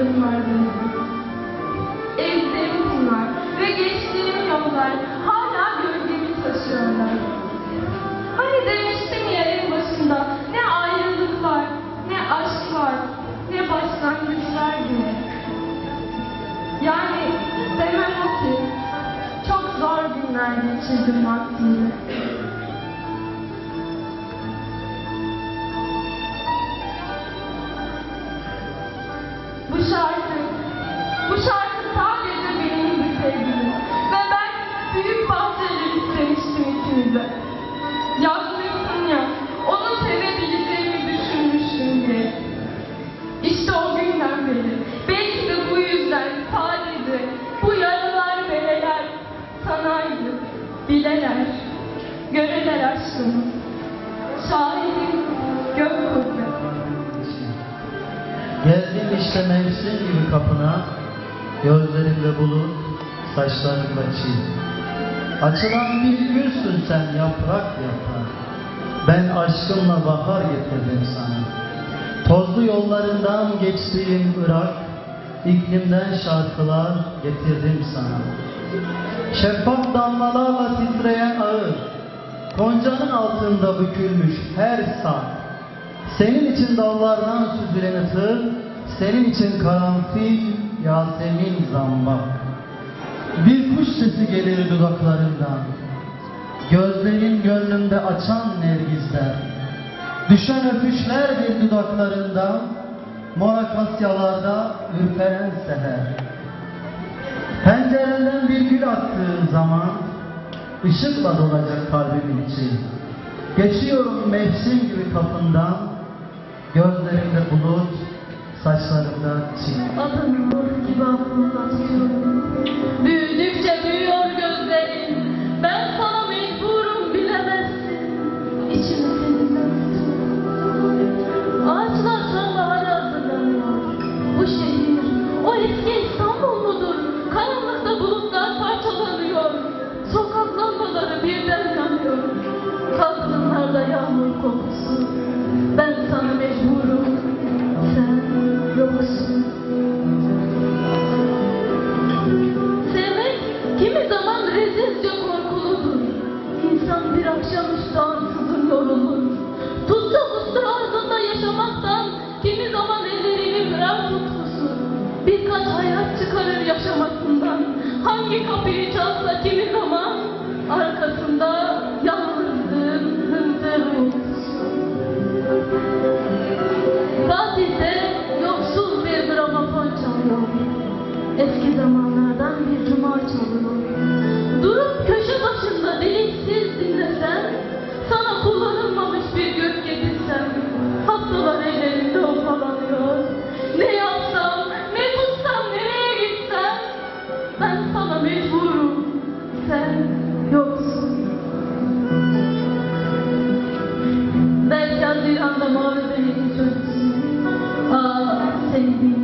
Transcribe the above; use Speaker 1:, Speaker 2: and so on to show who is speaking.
Speaker 1: kadınlardım. Elbiselerim ve geçtiğim yollar hala gölgemi taşıyorlar. Hani demiştim ya başında ne ayrılık ne aşk ne başlangıçlar gibi. Yani sevmem o ki çok zor günlerde çizdim vaktini. Aşkımı. Şahidim gök kubbe.
Speaker 2: Geldim işte mevsim gibi kapına, gözlerimde bulut, saçlarımda çiğ. Açılan bir gülsün sen yaprak yaprak, ben aşkımla bahar getirdim sana. Tozlu yollarından geçtiğim Irak, iklimden şarkılar getirdim sana. Şeffaf damlalarla ağır, koncanın altında bükülmüş her saat, senin için dallardan süzülen ıtır, senin için karanfil, Yasemin zambak. Bir kuş sesi gelir dudaklarından, gözlerin gönlümde açan nergisler. Düşen öpüşlerdir dudaklarından, mor akasyalarda ürperen seher. Pencerenden bir gül attığın zaman, ışıkla dolacak kalbimin içi. Geçiyorum mevsim gibi kapından, gözlerimde bulut, saçlarımda çiğ.
Speaker 1: Adını nur gibi aklımda tutuyorum. Ben sana mecburum. Sen yoksun. Sevmek kimi zaman rezilce korkuludur. İnsan bir akşamüstü ansızın yorulur. Tutsa ardında yaşamaktan kimi zaman ellerini kırar tutkusu. Birkaç hayat çıkarır yaşamasından. Hangi kapıyı çalsa kimi zaman saçmalama. Durup köşe başında bilinçsiz dinlesen, sana kullanılmamış bir gök getirsem, hastalar ellerinde ufalanıyor. Ne yapsam, mebustan nereye gitsem, ben sana mecburum, sen yoksun. Belki bir anda mağarada yetişiyorsun. Seni